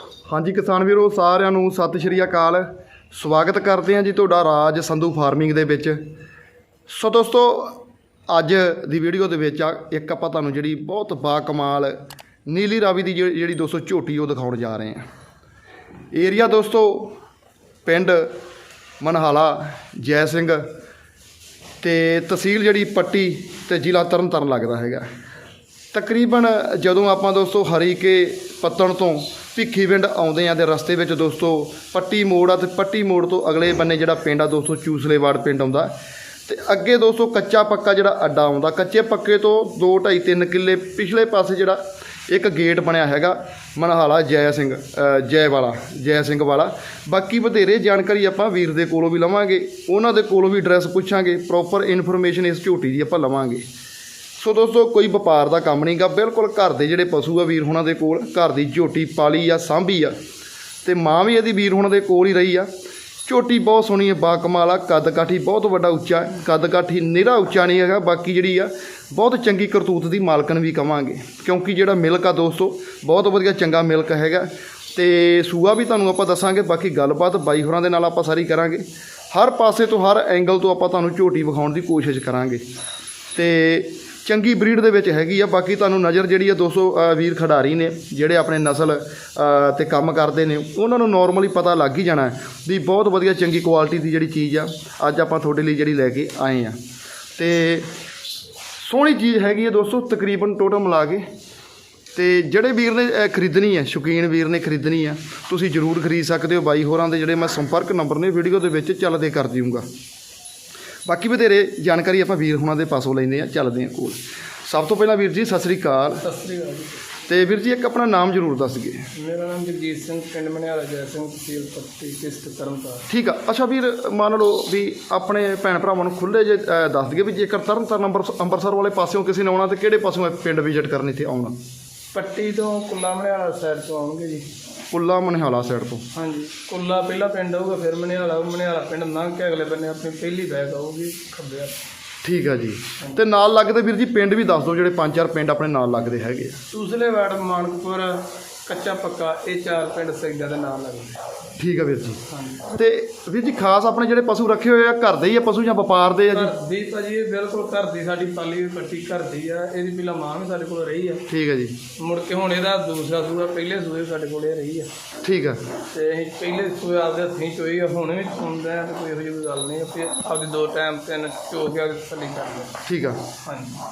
ਹਾਂਜੀ ਕਿਸਾਨ ਵੀਰੋ, ਸਾਰਿਆਂ ਨੂੰ ਸਤਿ ਸ਼੍ਰੀ ਅਕਾਲ। ਸਵਾਗਤ ਕਰਦੇ ਹਾਂ ਜੀ ਤੁਹਾਡਾ ਰਾਜ ਸੰਧੂ ਫਾਰਮਿੰਗ ਦੇ ਵਿੱਚ। ਸੋ ਦੋਸਤੋ, ਅੱਜ ਦੀ ਵੀਡੀਓ ਦੇ ਵਿੱਚ ਆ, ਇੱਕ ਆਪਾਂ ਤੁਹਾਨੂੰ ਜਿਹੜੀ ਬਹੁਤ ਬਾ ਕਮਾਲ ਨੀਲੀ ਰਾਵੀ ਦੀ ਜਿਹੜੀ ਜਿਹੜੀ ਦੋਸਤੋ ਝੋਟੀ ਉਹ ਦਿਖਾਉਣ ਜਾ ਰਹੇ ਹਾਂ। ਏਰੀਆ ਦੋਸਤੋ, ਪਿੰਡ ਮਨਹਾਲਾ, ਜੈ ਸਿੰਘ ਤੇ ਤਹਿਸੀਲ ਜਿਹੜੀ ਪੱਟੀ ਤੇ ਜ਼ਿਲ੍ਹਾ ਤਰਨਤਾਰਨ ਲੱਗਦਾ ਹੈਗਾ। ਤਕਰੀਬਨ ਜਦੋਂ ਆਪਾਂ ਦੋਸਤੋ ਹਰੀਕੇ ਪੱਤਣ ਤੋਂ ਭਿੱਖੀਵਿੰਡ ਆਉਂਦੇ ਆ ਤੇ ਰਸਤੇ ਵਿੱਚ ਦੋਸਤੋ, ਪੱਟੀ ਮੋੜ ਆ ਤੇ ਪੱਟੀ ਮੋੜ ਤੋਂ ਅਗਲੇ ਬੰਨੇ ਜਿਹੜਾ ਪਿੰਡ ਆ ਦੋਸਤੋ, ਚੂਸਲੇਵਾੜ ਪਿੰਡ ਆਉਂਦਾ। ਤੇ ਅੱਗੇ ਦੋਸਤੋ, ਕੱਚਾ ਪੱਕਾ ਜਿਹੜਾ ਅੱਡਾ ਆਉਂਦਾ। ਕੱਚੇ ਪੱਕੇ ਤੋਂ 2 2.5 3 ਕਿੱਲੇ ਪਿਛਲੇ ਪਾਸੇ ਜਿਹੜਾ ਇੱਕ ਗੇਟ ਬਣਿਆ ਹੈਗਾ, ਮਨਹਾਲਾ ਜੈ ਸਿੰਘ ਜੈ ਵਾਲਾ, ਜੈ ਸਿੰਘ ਵਾਲਾ। ਬਾਕੀ ਵਧੇਰੇ ਜਾਣਕਾਰੀ ਆਪਾਂ ਵੀਰ ਦੇ ਕੋਲੋਂ ਵੀ ਲਵਾਂਗੇ, ਉਹਨਾਂ ਦੇ ਕੋਲੋਂ ਵੀ ਐਡਰੈਸ ਪੁੱਛਾਂਗੇ ਪ੍ਰੋਪਰ ਇਨਫੋਰਮੇਸ਼ਨ ਇਸ ਝੋਟੀ ਦੀ ਆਪਾਂ ਲਵਾਂਗੇ। ਸੋ ਦੋਸਤੋ, ਕੋਈ ਵਪਾਰ ਦਾ ਕੰਮ ਨਹੀਂਗਾ। ਬਿਲਕੁਲ ਘਰ ਦੇ ਜਿਹੜੇ ਪਸ਼ੂ ਆ ਵੀਰ ਹੁਣਾਂ ਦੇ ਕੋਲ, ਘਰ ਦੀ ਝੋਟੀ ਪਾਲੀ ਆ, ਸਾਂਭੀ ਆ। ਤੇ ਮਾਂ ਵੀ ਇਹਦੀ ਵੀਰ ਹੁਣਾਂ ਦੇ ਕੋਲ ਹੀ ਰਹੀ ਆ। ਝੋਟੀ ਬਹੁਤ ਸੋਹਣੀ ਹੈ ਬਾ ਕਮਾਲ ਆ, ਕੱਦ ਕਾਠੀ ਬਹੁਤ ਵੱਡਾ ਉੱਚਾ, ਕੱਦ ਕਾਠੀ ਨਿਹਰਾ ਉੱਚਾ ਨਹੀਂ ਹੈਗਾ, ਬਾਕੀ ਜਿਹੜੀ ਆ, ਬਹੁਤ ਚੰਗੀ ਕਰਤੂਤ ਦੀ ਮਾਲਕਨ ਵੀ ਕਵਾਂਗੇ। ਕਿਉਂਕਿ ਜਿਹੜਾ ਮਿਲਕ ਆ ਦੋਸਤੋ, ਬਹੁਤ ਵਧੀਆ ਚੰਗਾ ਮਿਲਕ ਹੈਗਾ। ਤੇ ਸੂਆ ਵੀ ਤੁਹਾਨੂੰ ਆਪਾਂ ਦੱਸਾਂਗੇ, ਬਾਕੀ ਗੱਲਬਾਤ ਬਾਈ ਹੋਰਾਂ ਦੇ ਨਾਲ ਆਪਾਂ ਸਾਰੀ ਕਰਾਂਗੇ। ਹਰ ਪਾਸੇ ਤੋਂ, ਹਰ ਐਂਗਲ ਤੋਂ ਆਪਾਂ ਤੁਹਾਨੂੰ ਝੋਟੀ ਵਿਖਾਉਣ ਦੀ ਕੋਸ਼ਿਸ਼ ਕਰਾਂਗੇ। ਤੇ ਚੰਗੀ ਬਰੀਡ ਦੇ ਵਿੱਚ ਹੈਗੀ ਆ ਬਾਕੀ ਤੁਹਾਨੂੰ ਨਜ਼ਰ ਜਿਹੜੀ ਆ 200 ਅ, ਵੀਰ ਖਿਡਾਰੀ ਨੇ ਜਿਹੜੇ ਆਪਣੇ ਨਸਲ ਤੇ ਕੰਮ ਕਰਦੇ ਨੇ ਉਹਨਾਂ ਨੂੰ ਨਾਰਮਲੀ ਪਤਾ ਲੱਗ ਹੀ ਜਾਣਾ ਵੀ ਬਹੁਤ ਵਧੀਆ ਚੰਗੀ ਕੁਆਲਿਟੀ ਦੀ ਜਿਹੜੀ ਚੀਜ਼ ਆ ਅੱਜ ਆਪਾਂ ਤੁਹਾਡੇ ਲਈ ਜਿਹੜੀ ਲੈ ਕੇ ਆਏ ਆ। ਤੇ ਸੋਹਣੀ ਚੀਜ਼ ਹੈਗੀ ਹੈ ਦੋਸਤੋ ਤਕਰੀਬਨ ਟੋਟਲ ਮਿਲਾ ਕੇ। ਤੇ ਜਿਹੜੇ ਵੀਰ ਨੇ ਖਰੀਦਣੀ ਹੈ ਸ਼ੌਕੀਨ ਵੀਰ ਨੇ ਖਰੀਦਣੀ ਆ ਤੁਸੀਂ ਜ਼ਰੂਰ ਖਰੀਦ ਸਕਦੇ ਹੋ। ਬਾਈ ਹੋਰਾਂ ਦੇ ਜਿਹੜੇ ਮੈਂ ਸੰਪਰਕ ਨੰਬਰ ਨੇ ਵੀਡੀਓ ਦੇ ਵਿੱਚ ਚੱਲਦੇ ਕਰ ਦਿਉਂਗਾ ਬਾਕੀ ਬਥੇਰੇ ਜਾਣਕਾਰੀ ਆਪਾਂ ਵੀਰ ਹੁਣਾਂ ਦੇ ਪਾਸੋਂ ਲੈਂਦੇ ਆ ਚੱਲਦੇ ਆ ਕੋਲ। ਸਭ ਤੋਂ ਪਹਿਲਾਂ ਵੀਰ ਜੀ ਸਤਿ ਸ੍ਰੀ ਅਕਾਲ। ਸਤਿ ਸ੍ਰੀ ਅਕਾਲ ਜੀ। ਤੇ ਵੀਰ ਜੀ ਇੱਕ ਆਪਣਾ ਨਾਮ ਜ਼ਰੂਰ ਦੱਸ ਗਏ ਮੇਰਾ ਨਾਮ ਜਗਜੀਤ ਸਿੰਘ ਪਿੰਡ ਮਨਿਆਲਾ ਜੈ ਸਿੰਘ ਤਹਿਸੀਲ ਪੱਟੀ ਕਿਸ਼ਤ ਤਰਨਤਾਰਨ। ਠੀਕ ਆ। ਅੱਛਾ ਵੀਰ ਮੰਨ ਲਓ ਵੀ ਆਪਣੇ ਭੈਣ ਭਰਾਵਾਂ ਨੂੰ ਖੁੱਲੇ ਜੇ ਅ, ਦੱਸ ਦਈਏ ਵੀ ਜੇਕਰ ਤਰਨ ਤਾਰਨ ਅੰਬਰਸ- ਅੰਮ੍ਰਿਤਸਰ ਵਾਲੇ ਪਾਸਿਓਂ ਕਿਸੇ ਨੇ ਆਉਣਾ ਤੇ ਕਿਹੜੇ ਪਾਸਿਓਂ ਇਹ ਪਿੰਡ ਵਿਜ਼ਿਟ ਕਰਨ ਇੱਥੇ ਆਉਣਾ? ਪੱਟੀ ਤੋਂ ਕੁੱਲਾ ਮਨਿਆਲਾ ਸਾਈਡ ਤੋਂ ਆਉਣਗੇ ਜੀ। ਪੁੱਲਾ ਮਨਹਾਲਾ ਸਾਈਡ ਤੋਂ। ਹਾਂਜੀ ਕੁੱਲਾ ਪਹਿਲਾ ਪਿੰਡ ਆਊਗਾ ਫਿਰ ਮਨਿਆਲਾ ਉਹ ਮਨਿਆਲਾ ਪਿੰਡ ਲੰਘ ਕੇ ਅਗਲੇ ਬੰਨੇ ਆਪਣੀ ਪਹਿਲੀ ਬੈਗ ਆਊਗੀ ਖੱਬੇ ਹੱਥ। ਠੀਕ ਆ ਜੀ। ਤੇ ਨਾਲ ਲੱਗਦੇ ਵੀਰ ਜੀ ਪਿੰਡ ਵੀ ਦੱਸ ਦਿਓ ਜਿਹੜੇ ਪੰਜ ਚਾਰ ਪਿੰਡ ਆਪਣੇ ਨਾਲ ਲੱਗਦੇ ਹੈਗੇ ਆ। ਦੂਸਰੇ ਵਾਰਡ ਮਾਨਕਪੁਰ ਕੱਚਾ ਪੱਕਾ ਇਹ ਚਾਰ ਪਿੰਡ ਸੈਦਾ ਦੇ ਨਾਮ ਲੱਗਦੇ। ਠੀਕ ਆ ਵੀਰ ਜੀ। ਤੇ ਵੀਰ ਜੀ ਖਾਸ ਆਪਣੇ ਜਿਹੜੇ ਪਸ਼ੂ ਰੱਖੇ ਹੋਏ ਆ ਘਰ ਦੇ ਹੀ ਆ ਪਸ਼ੂ ਜਾਂ ਵਪਾਰ ਦੇ ਆ ਜੀ? ਘਰ ਦੀ ਭਾਜੀ ਇਹ ਬਿਲਕੁਲ ਘਰ ਦੀ ਸਾਡੀ ਪਾਲੀ ਹੋਈ ਪੱਟੀ ਘਰ ਦੀ ਆ ਇਹਦੀ ਪਹਿਲਾਂ ਮਾਂ ਵੀ ਸਾਡੇ ਕੋਲ ਰਹੀ ਆ। ਠੀਕ ਆ ਜੀ। ਮੁੜ ਕੇ ਹੁਣ ਇਹਦਾ ਦੂਸਰਾ ਸੂਆ ਪਹਿਲੇ ਸੂਏ ਸਾਡੇ ਕੋਲੇ ਰਹੀ ਆ। ਠੀਕ ਆ। ਤੇ ਅਸੀਂ ਪਹਿਲੇ ਸੂਏ ਆਪਦੇ ਹੱਥੀਂ ਚੋਈ ਆ ਹੁਣ ਵੀ ਆ ਤੇ ਕੋਈ ਇਹੋ ਜਿਹੀ ਕੋਈ ਗੱਲ ਨਹੀਂ ਫਿਰ ਆਪਦੇ ਦੋ ਟਾਈਮ ਤਿੰਨ ਚੋ ਕੇ ਆਪਦੇ ਥੱਲੇ ਕਰਦੇ ਆ। ਠੀਕ ਆ। ਹਾਂਜੀ। ਆ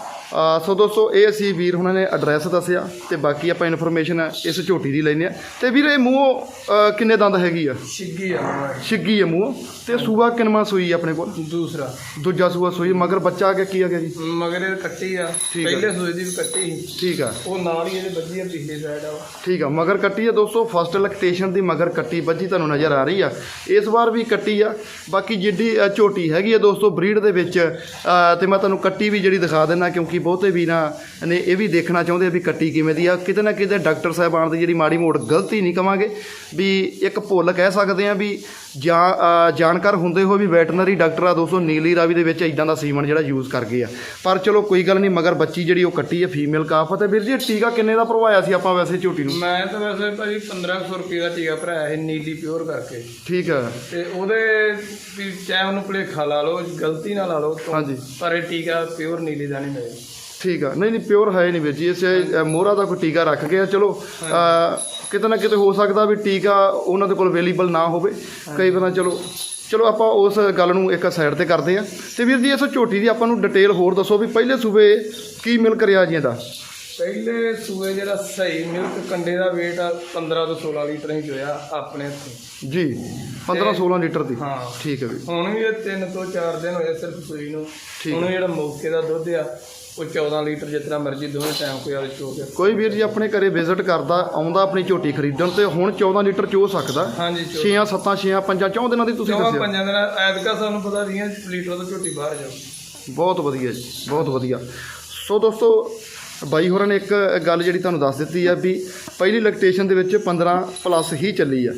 ਸੋ ਦੋਸਤੋ ਇਹ ਅਸੀਂ ਵੀਰ ਹੁਣਾਂ ਨੇ ਐਡਰੈਸ ਦੱਸਿਆ ਤੇ ਬਾਕੀ ਆਪਾਂ ਇਨਫੋਰਮੇਸ਼ਨ ਇਸ ਝੋਟੀ ਦੀ ਲੈਨੇ ਆ ਤੇ ਵੀਰ ਇਹ ਮੂੰਹ ਕਿੰਨੇ ਦੰਦ ਹੈਗੀ ਆ? ਛਿੱਗੀ ਆ। ਛਿੱਗੀ ਆ ਮੂੰਹ। ਤੇ ਸੂਆ ਕਿੰਨਵਾਂ ਸੂਈ ਆਪਣੇ ਕੋਲ? ਦੂਸਰਾ। ਦੂਜਾ ਸੂਆ ਸੂਈ ਮਗਰ ਬੱਚਾ ਆ ਗਿਆ ਕੀ ਆ ਗਿਆ ਜੀ? ਮਗਰ ਇਹ ਕੱਟੀ ਆ। ਪਹਿਲੇ ਸੂਏ ਦੀ ਵੀ ਕੱਟੀ ਸੀ। ਠੀਕ ਆ। ਉਹ ਨਾਲ ਹੀ ਇਹਦੇ ਵੱਜੀ ਆ ਪਿਛਲੇ ਸਾਈਡ ਆ। ਠੀਕ ਆ ਮਗਰ ਕੱਟੀ ਆ ਦੋਸਤੋ ਫਸਟ ਲੈਕਟੇਸ਼ਨ ਦੀ ਮਗਰ ਕੱਟੀ ਵੱਜੀ ਤੁਹਾਨੂੰ ਨਜ਼ਰ ਆ ਰਹੀ ਆ। ਇਸ ਵਾਰ ਵੀ ਕੱਟੀ ਆ। ਬਾਕੀ ਜਿੱਡੀ ਝੋਟੀ ਹੈਗੀ ਆ ਦੋਸਤੋ ਬਰੀਡ ਦੇ ਵਿੱਚ ਤੇ ਮੈਂ ਤੁਹਾਨੂੰ ਕੱਟੀ ਵੀ ਜਿਹੜੀ ਦਿਖਾ ਦਿੰਦਾ ਕਿਉਂਕਿ ਬਹੁਤੇ ਵੀਰਾਂ ਨੇ ਇਹ ਵੀ ਦੇਖਣਾ ਚਾਹੁੰਦੇ ਆ ਵੀ ਕੱਟੀ ਕਿਵੇਂ ਦੀ ਆ। ਕਿਤੇ ਨਾ ਕਿਤੇ ਡਾਕਟਰ ਸਾਹਿਬਾਨ ਦੀ ਜਿਹੜੀ ਮਾੜੀ ਮੋੜ ਗਲਤੀ ਨਹੀਂ ਕਵਾਂਗੇ, ਵੀ ਇੱਕ ਭੁੱਲ ਕਹਿ ਸਕਦੇ ਆ ਵੀ ਜਾਂ ਜਾਣਕਾਰ ਹੁੰਦੇ ਹੋਏ ਵੀ ਵੈਟਰਨਰੀ ਡਾਕਟਰ ਆ ਦੋਸਤੋ ਨੀਲੀ ਰਾਵੀ ਦੇ ਵਿੱਚ ਇਦਾਂ ਦਾ ਸੀਮਨ ਜਿਹੜਾ ਯੂਜ਼ ਕਰ ਗਏ ਆ। ਪਰ ਚਲੋ ਕੋਈ ਗੱਲ ਨਹੀਂ ਮਗਰ ਬੱਚੀ ਜਿਹੜੀ ਉਹ ਕੱਟੀ ਆ ਫੀਮੇਲ ਕਾਫ ਤੇ ਵੀਰ ਜੀ ਟੀਕਾ ਕਿੰਨੇ ਦਾ ਭਰਵਾਇਆ ਸੀ ਆਪਾਂ ਵੈਸੇ ਝੋਟੀ ਨੂੰ? ਮੈਂ ਤਾਂ ਵੈਸੇ ਭਾਜੀ 1500 ਰੁਪਏ ਦਾ ਟੀਕਾ ਭਰਾਇਆ ਸੀ ਨੀਲੀ ਪਿਓਰ ਕਰਕੇ। ਠੀਕ ਆ। ਤੇ ਉਹਦੇ ਵੀ ਚਾਹੇ ਉਹਨੂੰ ਭੁਲੇਖਾ ਲਾ ਲਓ ਗਲਤੀ ਨਾ ਲਾ ਲਓ ਹਾਂਜੀ। ਪਰ ਇਹ ਟੀਕਾ ਪਿਓਰ ਨੀਲੀ ਦਾ ਨਹੀਂ ਮਿਲਿਆ। ਠੀਕ ਆ। ਨਹੀਂ ਨਹੀਂ ਪਿਓਰ ਹੈ ਨਹੀਂ ਵੀਰ ਜੀ ਇਸੇ ਮੋਹਰਾ ਦਾ ਕੋਈ ਟੀਕਾ ਰੱਖ ਗਿਆ ਚਲੋ ਕਿਤੇ ਨਾ ਕਿਤੇ ਹੋ ਸਕਦਾ ਵੀ ਟੀਕਾ ਉਹਨਾਂ ਦੇ ਕੋਲ ਅਵੇਲੇਬਲ ਨਾ ਹੋਵੇ। ਕਈ ਵਾਰ ਚਲੋ ਚਲੋ ਆਪਾਂ ਉਸ ਗੱਲ ਨੂੰ ਇੱਕ ਸਾਈਡ ਤੇ ਕਰਦੇ ਆ ਤੇ ਵੀਰ ਜੀ ਇਸ ਝੋਟੀ ਦੀ ਆਪਾਂ ਨੂੰ ਡਿਟੇਲ ਹੋਰ ਦੱਸੋ ਵੀ ਪਹਿਲੇ ਸੂਬੇ ਕੀ ਮਿਲ ਰਿਹਾ ਜੀ ਇਹਦਾ? ਪਹਿਲੇ ਸੂਏ ਜਿਹੜਾ ਸਹੀ ਮਿਲਕ ਕੰਡੇ ਦਾ weight ਆ 15 ਤੋਂ 16 ਲੀਟਰ ਹੀ ਜੋਇਆ ਆਪਣੇ ਹੱਥੋਂ ਜੀ 15 16 ਲੀਟਰ ਦੀ। ਹਾਂ। ਠੀਕ ਹੈ ਵੀਰ ਹੁਣ ਵੀ ਇਹ 3 ਤੋਂ 4 ਦਿਨ ਹੋਏ ਸਿਰਫ ਸੂਈ ਨੂੰ। ਹੁਣ ਜਿਹੜਾ ਮੌਕੇ ਦਾ ਦੁੱਧ ਆ ਉਹ 14 ਲੀਟਰ ਜਿਤਨਾ ਮਰਜ਼ੀ ਦੋਵੇਂ ਟਾਈਮ ਕੋਈ ਵਾਲੇ ਚੋ ਕੇ। ਕੋਈ ਵੀਰ ਜੀ ਆਪਣੇ ਘਰੇ ਵਿਜ਼ਿਟ ਕਰਦਾ ਆਉਂਦਾ ਆਪਣੀ ਝੋਟੀ ਖਰੀਦਣ ਤੇ ਹੁਣ 14 ਲੀਟਰ ਚੋ ਸਕਦਾ। ਹਾਂਜੀ ਚੋ 6 7 6 5 4 ਦਿਨਾਂ ਦੀ ਤੁਸੀਂ ਦੱਸਿਆ ਪੰਜਾਂ ਦਿਨ ਐਤਕਾ ਸਾਨੂੰ ਪਤਾ 20 ਲੀਟਰ ਤੋਂ ਝੋਟੀ ਬਾਹਰ ਜਾਊ ਬਹੁਤ ਵਧੀਆ ਜੀ ਬਹੁਤ ਵਧੀਆ। ਸੋ ਦੋਸਤੋ ਬਾਈ ਹੋਰਾਂ ਨੇ ਇੱਕ ਗੱਲ ਜਿਹੜੀ ਤੁਹਾਨੂੰ ਦੱਸ ਦਿੱਤੀ ਆ ਵੀ ਪਹਿਲੀ ਲੈਕਟੇਸ਼ਨ ਦੇ ਵਿੱਚ 15 ਪਲੱਸ ਹੀ ਚੱਲੀ ਆ।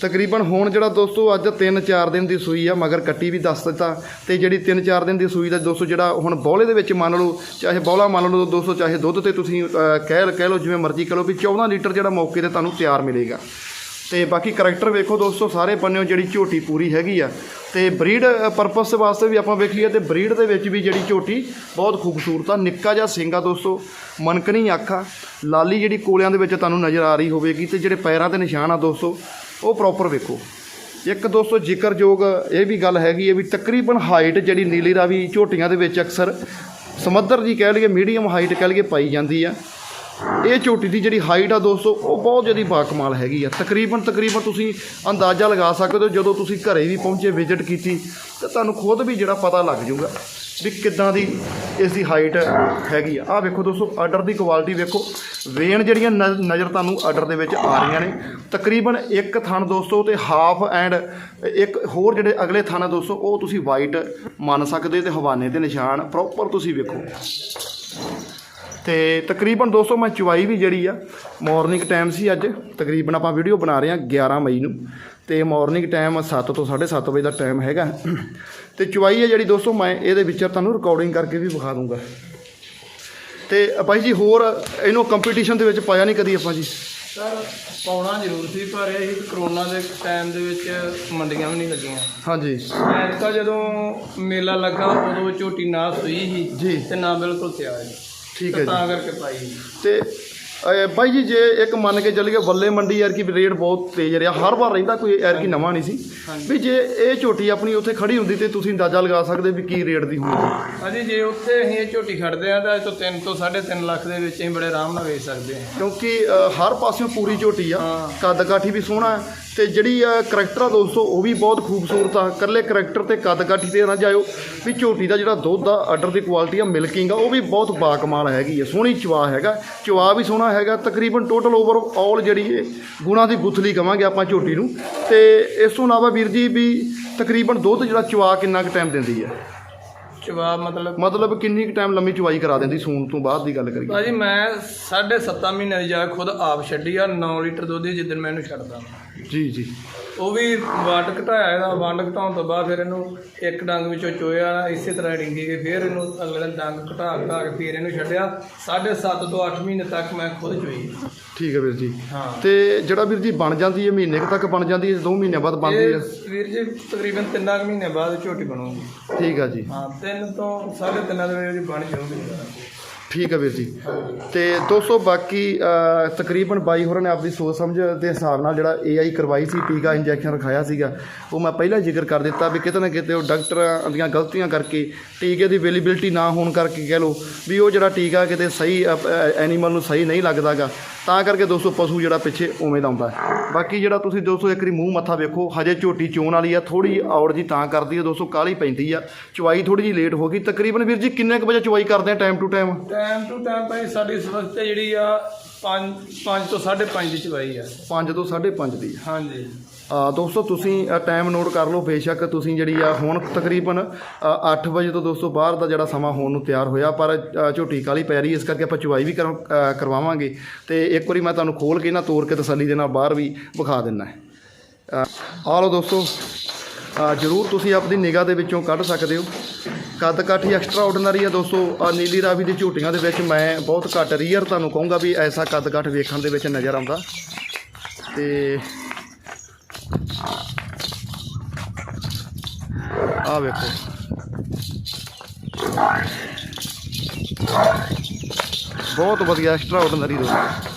ਤਕਰੀਬਨ ਹੁਣ ਜਿਹੜਾ ਦੋਸਤੋ ਅੱਜ 3-4 ਦਿਨ ਦੀ ਸੂਈ ਆ, ਮਗਰ ਕੱਟੀ ਵੀ ਦੱਸ ਦਿੱਤਾ ਤੇ ਜਿਹੜੀ 3-4 ਦਿਨ ਦੀ ਸੂਈ ਦਾ ਦੋਸਤੋ ਜਿਹੜਾ ਹੁਣ ਬੌਲੇ ਦੇ ਵਿੱਚ ਮੰਨ ਲਓ, ਚਾਹੇ ਬੌਲਾ ਮੰਨ ਲਓ ਦੋਸਤੋ, ਚਾਹੇ ਦੁੱਧ ਤੇ ਤੁਸੀਂ ਕਹਿ ਕਹਿ ਲਓ ਜਿਵੇਂ ਮਰਜ਼ੀ ਕਹਿ ਲਓ ਵੀ 14 ਲੀਟਰ ਜਿਹੜਾ ਮੌਕੇ ਤੇ ਤੁਹਾਨੂੰ ਤਿਆਰ ਮਿਲੇਗਾ। ਤੇ ਬਾਕੀ ਕਰੈਕਟਰ ਵੇਖੋ ਦੋਸਤੋ, ਸਾਰੇ ਬੰਨਿਓ ਜਿਹੜੀ ਝੋਟੀ ਪੂਰੀ ਹੈਗੀ ਆ। ਤੇ ਬਰੀਡ ਪਰਪਸ ਵਾਸਤੇ ਵੀ ਆਪਾਂ ਵੇਖੀਏ ਤੇ ਬਰੀਡ ਦੇ ਵਿੱਚ ਵੀ ਜਿਹੜੀ ਝੋਟੀ ਬਹੁਤ ਖੂਬਸੂਰਤ ਆ। ਨਿੱਕਾ ਜਿਹਾ ਸਿੰਗਾ ਦੋਸਤੋ, ਮਨਕਣੀ ਅੱਖ ਲਾਲੀ ਜਿਹੜੀ ਕੋਲਿਆਂ ਦੇ ਵਿੱਚ ਤੁਹਾਨੂੰ ਨਜ਼ਰ ਆ ਰਹੀ ਹੋਵੇਗੀ ਤੇ ਜਿਹੜੇ ਪੈਰਾਂ ਤੇ ਨਿਸ਼ਾਨ ਆ ਦੋਸਤੋ, ਉਹ ਪ੍ਰੋਪਰ ਵੇਖੋ। ਇੱਕ ਦੋਸਤੋ ਜ਼ਿਕਰਯੋਗ ਇਹ ਵੀ ਗੱਲ ਹੈਗੀ ਹੈ ਵੀ ਤਕਰੀਬਨ ਹਾਈਟ ਜਿਹੜੀ ਨੀਲੀ ਰਾਵੀ ਝੋਟੀਆਂ ਦੇ ਵਿੱਚ ਅਕਸਰ ਸਮੁੰਦਰ ਜੀ ਕਹਿ ਲਈਏ ਮੀਡੀਅਮ ਹਾਈਟ ਕਹਿ ਲਈਏ ਪਾਈ ਜਾਂਦੀ ਆ। ਇਹ ਝੋਟੀ ਦੀ ਜਿਹੜੀ ਹਾਈਟ ਆ ਦੋਸਤੋ, ਉਹ ਬਹੁਤ ਜ਼ਿਆਦਾ ਬਾਕਮਾਲ ਹੈਗੀ ਆ। ਤਕਰੀਬਨ ਤਕਰੀਬਨ ਤੁਸੀਂ ਅੰਦਾਜ਼ਾ ਲਗਾ ਸਕਦੇ ਹੋ, ਜਦੋਂ ਤੁਸੀਂ ਘਰੇ ਵੀ ਪਹੁੰਚੇ ਵਿਜ਼ਿਟ ਕੀਤੀ, ਤਾਂ ਤੁਹਾਨੂੰ ਖੁਦ ਵੀ ਜਿਹੜਾ ਪਤਾ ਲੱਗ ਜਾਊਗਾ ਵੀ ਕਿੱਦਾਂ ਦੀ ਇਸ ਦੀ ਹਾਈਟ ਹੈਗੀ ਆ। ਆਹ ਵੇਖੋ ਦੋਸਤੋ ਆਰਡਰ ਦੀ ਕੁਆਲਿਟੀ ਵੇਖੋ। ਵੇਨ ਜਿਹੜੀਆਂ ਨ- ਨਜ਼ਰ ਤੁਹਾਨੂੰ ਆਰਡਰ ਦੇ ਵਿੱਚ ਆ ਰਹੀਆਂ ਨੇ। ਤਕਰੀਬਨ ਇੱਕ ਥਣ ਦੋਸਤੋ, ਤੇ ਹਾਫ ਐਂਡ ਇੱਕ ਹੋਰ ਜਿਹੜੇ ਅਗਲੇ ਥਣ ਆ ਦੋਸਤੋ, ਉਹ ਤੁਸੀਂ ਵਾਈਟ ਮੰਨ ਸਕਦੇ ਤੇ ਹਵਾਨੇ ਦੇ ਨਿਸ਼ਾਨ ਪ੍ਰੋਪਰ ਤੁਸੀਂ ਵੇਖੋ। ਤੇ ਤਕਰੀਬਨ ਦੋਸਤੋ ਮੈਂ ਚੁਵਾਈ ਵੀ ਜਿਹੜੀ ਆ ਮਾਰਨਿੰਗ ਟਾਈਮ ਸੀ ਅੱਜ। ਤਕਰੀਬਨ ਆਪਾਂ ਵੀਡੀਓ ਬਣਾ ਰਹੇ ਹਾਂ 11 ਮਈ ਨੂੰ। ਤੇ ਮਾਰਨਿੰਗ ਟਾਈਮ 7 ਤੋਂ 7:30 ਵਜੇ ਦਾ ਟਾਈਮ ਹੈਗਾ। ਤੇ ਚੁਵਾਈ ਹੈ ਜਿਹੜੀ ਦੋਸਤੋ ਮੈਂ ਇਹਦੇ ਵਿੱਚ ਤੁਹਾਨੂੰ ਰਿਕਾਰਡਿੰਗ ਕਰਕੇ ਵੀ ਵਿਖਾ ਦੂੰਗਾ। ਤੇ ਬਾਈ ਜੀ ਹੋਰ ਇਹਨੂੰ ਕੰਪੀਟੀਸ਼ਨ ਦੇ ਵਿੱਚ ਪਾਇਆ ਨਹੀਂ ਕਦੀ ਆਪਾਂ ਜੀ। ਸਰ ਪਾਉਣਾ ਜ਼ਰੂਰ ਸੀ ਪਰ ਇਹ ਕਰੋਨਾ ਦੇ ਟਾਈਮ ਦੇ ਵਿੱਚ ਮੰਡੀਆਂ ਵੀ ਨਹੀਂ ਲੱਗੀਆਂ। ਹਾਂਜੀ। ਐਤਕਾ ਜਦੋਂ ਮੇਲਾ ਲੱਗਾ ਉਦੋਂ ਝੋਟੀ ਨਾ ਸੂਈ ਸੀ ਜੀ। ਤੇ ਨਾ ਬਿਲਕੁਲ ਤਿਆਰ ਸੀ। ਠੀਕ ਤੇ ਹੈ ਜੀ। ਤਾਂ ਕਰਕੇ ਪਾਈ ਤੇ ਅਹ, ਬਾਈ ਜੀ ਜੇ ਇੱਕ ਮੰਨ ਕੇ ਚੱਲੀਏ ਬੱਲੇ ਮੰਡੀ ਯਾਰ ਕੀ ਰੇਟ ਬਹੁਤ ਤੇਜ਼ ਰਿਹਾ ਹਰ ਵਾਰ ਰਹਿੰਦਾ ਕੋਈ ਯਾਰ ਕੀ ਨਵਾਂ ਨਹੀਂ ਸੀ। ਵੀ ਜੇ ਇਹ ਝੋਟੀ ਆਪਣੀ ਉੱਥੇ ਖੜੀ ਹੁੰਦੀ ਤੇ ਤੁਸੀਂ ਅੰਦਾਜ਼ਾ ਲਗਾ ਸਕਦੇ ਵੀ ਕੀ ਰੇਟ ਦੀ ਹੋਊਗੀ? ਅਜੇ ਜੇ ਉੱਥੇ ਅਸੀਂ ਇਹ ਝੋਟੀ ਖੜਦੇ ਆ ਤਾਂ ਇਹ ਤੋਂ 3 ਤੋਂ 3.5 ਲੱਖ ਦੇ ਵਿੱਚ ਅਸੀਂ ਬੜੇ ਆਰਾਮ ਨਾਲ ਵੇਚ ਸਕਦੇ ਹਾਂ। ਕਿਉਂਕਿ ਹਰ ਪਾਸਿਓਂ ਪੂਰੀ ਝੋਟੀ ਆ। ਹਾਂ। ਕੱਦ ਕਾਠੀ ਵੀ ਸੋਹਣਾ ਹੈ ਤੇ ਜਿਹੜੀ ਆ ਕਰੈਕਟਰ ਆ ਦੋਸਤੋ, ਉਹ ਵੀ ਬਹੁਤ ਖੂਬਸੂਰਤ ਆ। ਇਕੱਲੇ ਕਰੈਕਟਰ ਤੇ ਕੱਦ ਕਾਠੀ ਤੇ ਨਾ ਜਾਇਓ, ਵੀ ਝੋਟੀ ਦਾ ਜਿਹੜਾ ਦੁੱਧ ਆ ਆਰਡਰ ਦੀ ਕੁਆਲਿਟੀ ਆ ਮਿਲਕਿੰਗ ਆ, ਉਹ ਵੀ ਬਹੁਤ ਬਾਕਮਾਲ ਹੈਗੀ ਆ। ਸੋਹਣੀ ਚਵਾ ਹੈਗਾ, ਚਵਾ ਵੀ ਸੋਹਣਾ ਹੈਗਾ, ਤਕਰੀਬਨ ਟੋਟਲ ਓਵਰ ਆਲ ਜਿਹੜੀ ਇਹ ਗੁਣਾ ਦੀ ਗੁੱਥਲੀ ਕਵਾਂਗੇ ਆਪਾਂ ਝੋਟੀ ਨੂੰ। ਤੇ ਇਸ ਤੋਂ ਇਲਾਵਾ ਵੀਰ ਜੀ ਵੀ ਤਕਰੀਬਨ ਦੁੱਧ ਜਿਹੜਾ ਚਵਾ ਕਿੰਨਾ ਕੁ ਟਾਈਮ ਦਿੰਦੀ ਆ? ਜਵਾਬ ਮਤਲਬ ਮਤਲਬ ਕਿੰਨੀ ਕੁ ਟਾਈਮ ਲੰਮੀ ਚਵਾਈ ਕਰਾ ਦਿੰਦੀ ਸੂਣ ਤੋਂ ਬਾਅਦ ਦੀ ਗੱਲ ਕਰੀਏ? ਭਾਜੀ ਮੈਂ 7.5 ਮਹੀਨੇ ਦੀ ਜਾ ਖੁਦ ਆਪ ਛੱਡੀ ਆ 9 ਲੀਟਰ ਦੁੱਧ ਦੀ ਜਿੱਦਣ ਮੈਂ ਇਹਨੂੰ ਛੱਡਦਾ। ਜੀ ਜੀ। ਉਹ ਵੀ ਵੰਡ ਘਟਾਇਆ ਇਹਦਾ ਵੰਡ ਘਟਾਉਣ ਤੋਂ ਬਾਅਦ ਫਿਰ ਇਹਨੂੰ ਇੱਕ ਡੰਗ ਵਿੱਚੋਂ ਚੋਇਆ ਇਸੇ ਤਰ੍ਹਾਂ ਡਿੰਗੀ ਗਈ ਫਿਰ ਇਹਨੂੰ ਅਗਲੇ ਦਿਨ ਡੰਗ ਘਟਾ ਘਟਾ ਕੇ ਫਿਰ ਇਹਨੂੰ ਛੱਡਿਆ। 7.5 ਤੋਂ 8 ਮਹੀਨੇ ਤੱਕ ਮੈਂ ਖੁਦ ਚੋਈ। ਠੀਕ ਹੈ ਵੀਰ ਜੀ। ਹਾਂ। ਤੇ ਜਿਹੜਾ ਵੀਰ ਜੀ ਬਣ ਜਾਂਦੀ ਹੈ ਮਹੀਨੇ ਕੁ ਤੱਕ ਬਣ ਜਾਂਦੀ ਹੈ 2 ਮਹੀਨੇ ਬਾਅਦ ਬਣਦੀ ਹੈ? ਵੀਰ ਜੀ ਤਕਰੀਬਨ 3 ਮਹੀਨੇ ਬਾਅਦ ਝੋਟੀ ਬਣੂਗੀ। ਠੀਕ ਆ ਜੀ। ਹਾਂ 3 ਤੋਂ 3.5 ਦੇ ਵਿੱਚ ਬਣ ਜਾਊਗੀ। ਠੀਕ ਹੈ ਵੀਰ ਜੀ। ਤੇ ਦੋਸਤੋ, ਬਾਕੀ ਤਕਰੀਬਨ ਬਾਈ ਹੋਰਾਂ ਨੇ ਆਪਦੀ ਸੋਚ ਸਮਝ ਦੇ ਹਿਸਾਬ ਨਾਲ ਜਿਹੜਾ ਏਆਈ ਕਰਵਾਈ ਸੀ ਟੀਕਾ ਇੰਜੈਕਸ਼ਨ ਰਖਾਇਆ ਸੀਗਾ, ਉਹ ਮੈਂ ਪਹਿਲਾਂ ਜ਼ਿਕਰ ਕਰ ਦਿੱਤਾ ਵੀ ਕਿਤੇ ਨਾ ਕਿਤੇ ਉਹ ਡਾਕਟਰਾਂ ਦੀਆਂ ਗਲਤੀਆਂ ਕਰਕੇ ਟੀਕੇ ਦੀ ਅਵੇਲੇਬਿਲਟੀ ਨਾ ਹੋਣ ਕਰਕੇ ਕਹਿ ਲਓ ਵੀ ਉਹ ਜਿਹੜਾ ਟੀਕਾ ਕਿਤੇ ਸਹੀ ਐਨੀਮਲ ਨੂੰ ਸਹੀ ਨਹੀਂ ਲੱਗਦਾਗਾ। ਤਾਂ ਕਰਕੇ ਦੋਸਤੋ, ਪਸ਼ੂ ਜਿਹੜਾ ਪਿੱਛੇ ਉਵੇਂ ਦਾ ਆਉਂਦਾ ਬਾਕੀ ਜਿਹੜਾ ਤੁਸੀਂ ਦੋਸਤੋ ਇੱਕ ਵਾਰੀ ਮੂੰਹ ਮੱਥਾ ਵੇਖੋ, ਹਜੇ ਝੋਟੀ ਚੋਣ ਵਾਲੀ ਆ ਥੋੜੀ ਔੜ ਜੀ ਤਾਂ ਕਰਦੀ ਹੈ ਦੋਸਤੋ ਕਾਲੀ ਪੈਂਦੀ ਆ। ਚਵਾਈ ਥੋੜੀ ਜੀ ਲੇਟ ਹੋ ਗਈ। ਤਕਰੀਬਨ ਵੀਰ ਜੀ, ਕਿੰਨੇ ਕੁ ਵਜੇ ਚਵਾਈ ਕਰਦੇ ਆ time to time time to time ਭਾਈ ਸਾਡੀ ਸਵਸਥ ਜਿਹੜੀ ਆ 5 5 ਤੋਂ 5.5 ਦੀ ਚਵਾਈ ਆ। 5 ਤੋਂ 5:30 ਦੀ। ਹਾਂਜੀ। ਆ ਦੋਸਤੋ ਤੁਸੀਂ ਟਾਈਮ ਨੋਟ ਕਰ ਲਓ ਬੇਸ਼ੱਕ ਤੁਸੀਂ ਜਿਹੜੀ ਆ ਹੁਣ ਤਕਰੀਬਨ ਅ, 8 ਵਜੇ ਤੋਂ ਦੋਸਤੋ ਬਾਹਰ ਦਾ ਜਿਹੜਾ ਸਮਾਂ ਹੋਣ ਨੂੰ ਤਿਆਰ ਹੋਇਆ ਪਰ ਝੋਟੀ ਕਾਲੀ ਪੈ ਰਹੀ ਇਸ ਕਰਕੇ ਆਪਾਂ ਚੁਵਾਈ ਵੀ ਕਰਵਾਵਾਂਗੇ। ਤੇ ਇੱਕ ਵਾਰੀ ਮੈਂ ਤੁਹਾਨੂੰ ਖੋਲ ਕੇ ਨਾ ਤੋੜ ਕੇ ਤਸੱਲੀ ਦੇ ਨਾਲ ਬਾਹਰ ਵੀ ਵਿਖਾ ਦਿੰਨਾ ਆ ਲਓ ਦੋਸਤੋ ਜ਼ਰੂਰ ਤੁਸੀਂ ਆਪਣੀ ਨਿਗਾਹ ਦੇ ਵਿੱਚੋਂ ਕੱਢ ਸਕਦੇ ਹੋ। ਕੱਦ ਕਾਠੀ ਐਕਸਟਰਾ ਆਰਡੀਨਰੀ ਆ ਦੋਸਤੋ। ਆ ਨੀਲੀ ਰਾਵੀ ਦੀ ਝੂਟੀਆਂ ਦੇ ਵਿੱਚ ਮੈਂ ਬਹੁਤ ਘੱਟ ਰੀਅਰ ਤੁਹਾਨੂੰ ਕਹੂੰਗਾ ਵੀ ਐਸਾ ਕੱਦ ਕਾਠ ਵੇਖਣ ਦੇ ਵਿੱਚ ਨਜ਼ਰ ਆਉਂਦਾ। ਤੇ ਆ ਵੇਖੋ। ਬਹੁਤ ਵਧੀਆ ਐਕਸਟਰਾ ਆਰਡੀਨਰੀ ਦੋਸਤੋ।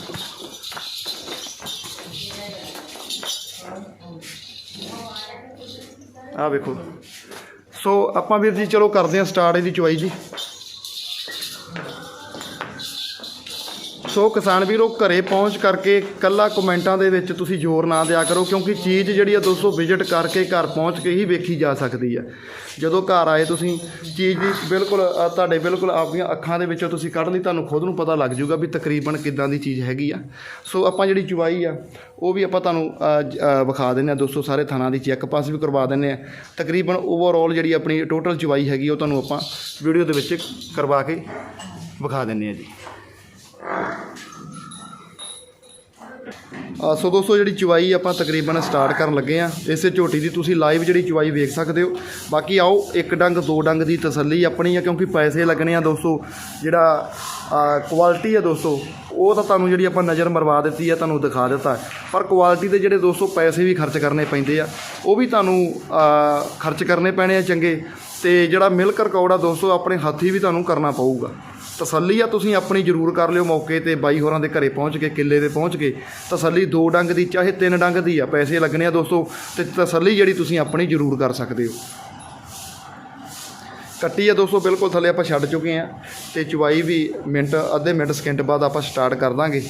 ਆ ਵੇਖੋ। ਸੋ ਆਪਾਂ ਵੀਰ ਜੀ ਚਲੋ ਕਰਦੇ ਹਾਂ ਸਟਾਰਟ ਇਹਦੀ ਚੁਆਈ ਜੀ। ਸੋ ਕਿਸਾਨ ਵੀਰੋ, ਘਰੇ ਪਹੁੰਚ ਕਰਕੇ ਕੱਲਾ ਕਮੈਂਟਾਂ ਦੇ ਵਿੱਚ ਤੁਸੀਂ ਜ਼ੋਰ ਨਾ ਦਿਆ ਕਰੋ, ਕਿਉਂਕਿ ਚੀਜ਼ ਜਿਹੜੀ ਆ ਦੋਸਤੋ ਵਿਜ਼ਿਟ ਕਰਕੇ ਘਰ ਪਹੁੰਚ ਕੇ ਹੀ ਵੇਖੀ ਜਾ ਸਕਦੀ ਹੈ ਜਦੋਂ ਘਰ ਆਏ ਤੁਸੀਂ, ਚੀਜ਼ ਦੀ ਬਿਲਕੁਲ ਤੁਹਾਡੇ ਬਿਲਕੁਲ ਆਪਣੀਆਂ ਅੱਖਾਂ ਦੇ ਵਿੱਚੋਂ ਤੁਸੀਂ ਕੱਢ ਲਈ, ਤੁਹਾਨੂੰ ਖੁਦ ਨੂੰ ਪਤਾ ਲੱਗ ਜਾਊਗਾ ਵੀ ਤਕਰੀਬਨ ਕਿੱਦਾਂ ਦੀ ਚੀਜ਼ ਹੈਗੀ ਆ। ਸੋ ਆਪਾਂ ਜਿਹੜੀ ਚੁਵਾਈ ਆ, ਉਹ ਵੀ ਆਪਾਂ ਤੁਹਾਨੂੰ ਵਿਖਾ ਦਿੰਦੇ ਆ ਦੋਸਤੋ, ਸਾਰੇ ਥਾਣਾ ਦੀ ਚੈੱਕ ਪਾਸ ਵੀ ਕਰਵਾ ਦਿੰਦੇ ਆ। ਤਕਰੀਬਨ ਓਵਰਆਲ ਜਿਹੜੀ ਆਪਣੀ ਟੋਟਲ ਚੁਵਾਈ ਹੈਗੀ, ਉਹ ਤੁਹਾਨੂੰ ਆਪਾਂ ਵੀਡੀਓ ਦੇ ਵਿੱਚ ਕਰਵਾ ਕੇ ਵਿਖਾ ਦਿੰਦੇ ਆ ਜੀ। ਸੋ ਦੋਸਤੋ, ਜਿਹੜੀ ਚੁਵਾਈ ਆਪਾਂ ਤਕਰੀਬਨ ਸਟਾਰਟ ਕਰਨ ਲੱਗੇ ਆ ਇਸੇ ਝੋਟੀ ਦੀ ਤੁਸੀਂ ਲਾਈਵ ਜਿਹੜੀ ਚੁਵਾਈ ਵੇਖ ਸਕਦੇ ਹੋ। ਬਾਕੀ ਆਓ, ਇੱਕ ਡੰਗ, ਦੋ ਡੰਗ ਦੀ ਤਸੱਲੀ ਆਪਣੀ ਆ, ਕਿਉਂਕਿ ਪੈਸੇ ਲੱਗਣੇ ਆ ਦੋਸਤੋ, ਜਿਹੜਾ ਕੁਆਲਿਟੀ ਆ ਦੋਸਤੋ, ਉਹ ਤਾਂ ਤੁਹਾਨੂੰ ਜਿਹੜੀ ਆਪਾਂ ਨਜ਼ਰ ਮਰਵਾ ਦਿੱਤੀ ਆ, ਤੁਹਾਨੂੰ ਦਿਖਾ ਦਿੱਤਾ। ਪਰ ਕੁਆਲਿਟੀ ਦੇ ਜਿਹੜੇ ਦੋਸਤੋ, ਪੈਸੇ ਵੀ ਖਰਚ ਕਰਨੇ ਪੈਂਦੇ ਆ, ਉਹ ਵੀ ਤੁਹਾਨੂੰ ਖਰਚ ਕਰਨੇ ਪੈਣੇ ਆ ਚੰਗੇ, ਤੇ ਜਿਹੜਾ ਮਿਲਕ ਰਿਕਾਰਡ ਆ ਦੋਸਤੋ, ਆਪਣੇ ਹੱਥੀ ਵੀ ਤੁਹਾਨੂੰ ਕਰਨਾ ਪਊਗਾ। ਤਸੱਲੀ ਆ, ਤੁਸੀਂ ਆਪਣੀ ਜ਼ਰੂਰ ਕਰ ਲਿਓ ਮੌਕੇ ਤੇ ਬਾਈ ਹੋਰਾਂ ਦੇ ਘਰੇ ਪਹੁੰਚ ਕੇ, ਕਿੱਲੇ ਤੇ ਪਹੁੰਚ ਕੇ। ਤਸੱਲੀ ਦੋ ਡੰਗ ਦੀ, ਚਾਹੇ ਤਿੰਨ ਡੰਗ ਦੀ ਆ, ਪੈਸੇ ਲੱਗਣੇ ਆ ਦੋਸਤੋ, ਤੇ ਤਸੱਲੀ ਜਿਹੜੀ ਤੁਸੀਂ ਆਪਣੀ ਜ਼ਰੂਰ ਕਰ ਸਕਦੇ ਹੋ। ਕੱਟੀ ਆ ਦੋਸਤੋ, ਬਿਲਕੁਲ ਥੱਲੇ ਆਪਾਂ ਛੱਡ ਚੁੱਕੇ ਆ, ਤੇ ਚੁਵਾਈ ਵੀ ਮਿੰਟ, ਅੱਧੇ ਮਿੰਟ ਸਕਿੰਟ ਬਾਅਦ ਆਪਾਂ ਸਟਾਰਟ ਕਰ ਦਾਂਗੇ।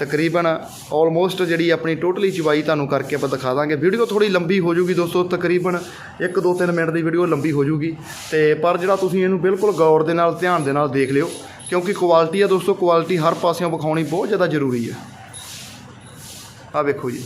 ਤਕਰੀਬਨ ਆਲਮੋਸਟ ਜਿਹੜੀ ਆਪਣੀ ਟੋਟਲੀ ਚਵਾਈ ਤੁਹਾਨੂੰ ਕਰਕੇ ਆਪਾਂ ਦਿਖਾ ਦਾਂਗੇ। ਵੀਡੀਓ ਥੋੜੀ ਲੰਬੀ ਹੋ ਜੂਗੀ ਦੋਸਤੋ, ਤਕਰੀਬਨ 1 2 3 ਮਿੰਟ ਦੀ ਵੀਡੀਓ ਲੰਬੀ ਹੋ ਜੂਗੀ। ਤੇ ਪਰ ਜਿਹੜਾ ਤੁਸੀਂ ਇਹਨੂੰ ਬਿਲਕੁਲ ਗੌਰ ਦੇ ਨਾਲ, ਧਿਆਨ ਦੇ ਨਾਲ ਦੇਖ ਲਿਓ, ਕਿਉਂਕਿ ਕੁਆਲਿਟੀ ਆ ਦੋਸਤੋ ਕੁਆਲਿਟੀ ਹਰ ਪਾਸਿਓਂ ਵਿਖਾਉਣੀ ਬਹੁਤ ਜ਼ਿਆਦਾ ਜ਼ਰੂਰੀ ਆ। ਆ ਵੇਖੋ ਜੀ